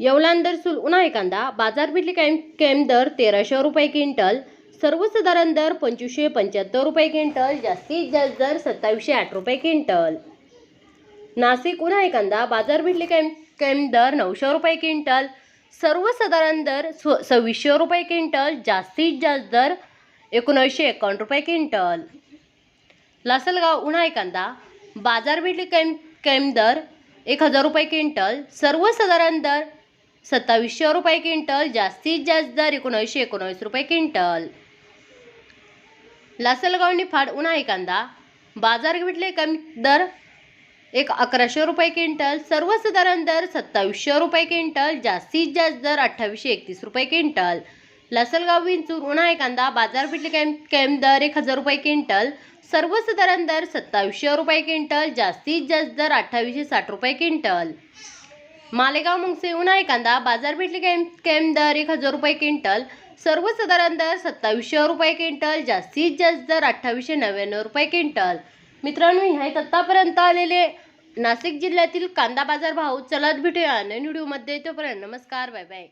येवलांदर सुल उन्हाळी कांदा बाजारपेठली कायम कायम दर तेराशे रुपये क्विंटल सर्वसाधारण दर पंचवीसशे पंच्याहत्तर रुपये क्विंटल जास्तीत जास्त दर सत्तावीसशे आठ रुपये क्विंटल. नाशिक उन्हाळी कांदा बाजारपेठली कायम कायम दर नऊशे रुपये क्विंटल सर्वसाधारण दर स्व सव्वीसशे रुपये क्विंटल जास्तीत जास्त दर एकोणीसशे एकावन्न रुपये क्विंटल. लासलगाव उन्हाळी कांदा बाजारपेठली कैम कैम दर एक हजार रुपये क्विंटल सर्वसाधारण दर सत्तावीसशे रुपये क्विंटल जास्तीत जास्त दर एकोणऐंशी एकोणवीस रुपये क्विंटल. लासलगाव निफाड उन्हाळी कांदा. बाजारपेठले कमी दर एक अकराशे रुपये क्विंटल सर्वसाधारण दर सत्तावीसशे रुपये क्विंटल जास्तीत जास्त दर अठ्ठावीसशे एकतीस रुपये क्विंटल. लासलगाव विंचूर उन्हाळी कांदा बाजारपेठले कॅम कॅम दर एक हजार रुपये क्विंटल सर्वसाधारण दर सत्तावीसशे रुपये क्विंटल जास्तीत जास्त दर अठ्ठावीसशे साठ रुपये क्विंटल. मालेगाव मुंगसे उन्हाळी कांदा. बाजारपेठली केम कॅम दर एक हजार रुपये क्विंटल. सर्वसाधारण दर सत्तावीसशे रुपये क्विंटल. जास्तीत जास्त दर अठ्ठावीसशे नव्याण्णव रुपये क्विंटल. मित्रांनो ह्या आहेत आत्तापर्यंत आलेले नाशिक जिल्ह्यातील कांदा बाजार भाव. चला भेटूया नवीन व्हिडिओमध्ये. तोपर्यंत नमस्कार. Bye bye.